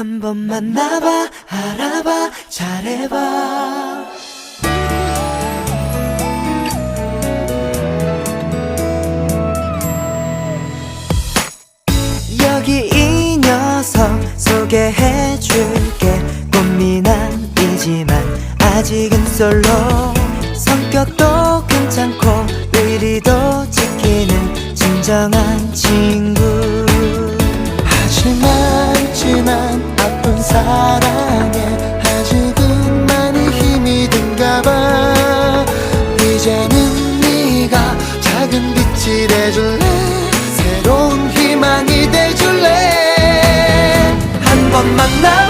한 번 만나봐 알아봐 잘해봐. 여기 이 녀석 소개해줄게. 꽃미남이지만 아직은 솔로. 성격도 괜찮고 의리도 지키는 진정한 친구 돼줄래? 새로운 희망이 돼줄래? 한 번 만나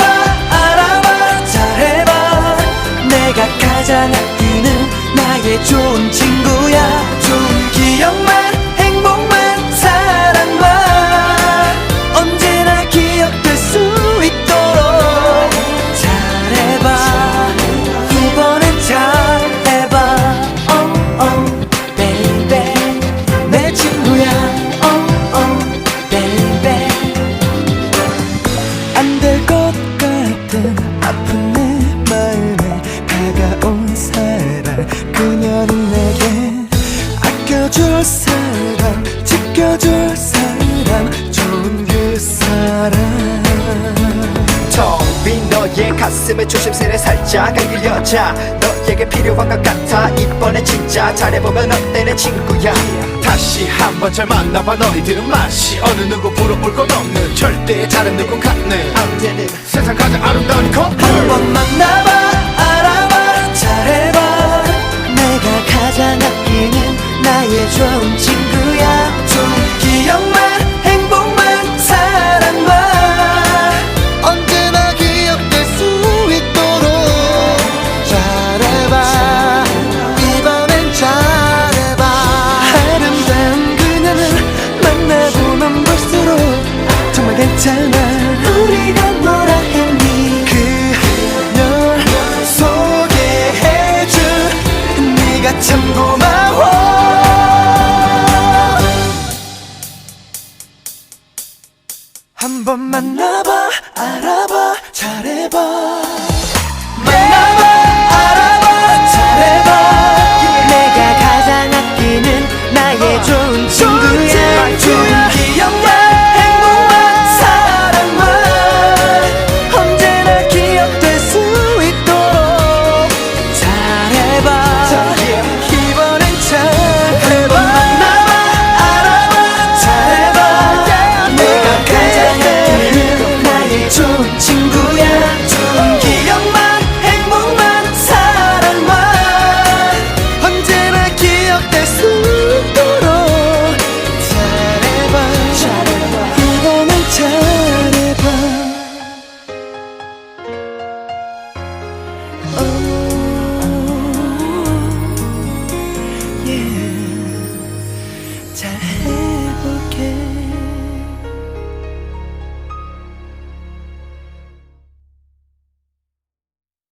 사랑 그녀는 내게 아껴줄 사람 지켜줄 사람 좋은 그 사람 텅빈 너의 가슴에 조심스레 살짝 안길 여자. 너에게 필요한 것 같아. 이번엔 진짜 잘해보면 어때 내 친구야? 다시 한번 잘 만나봐. 너희들은 맛이 어느 누구 부러울 것 없는. 절대 다른 누군 같네. 언제는 세상 가장 아름다운 커플 한번 만나봐 괜찮아. 우리가 뭐라 했니? 그녀 소개해줄 네가 참 고마워. 한번 만나봐 알아봐 잘해봐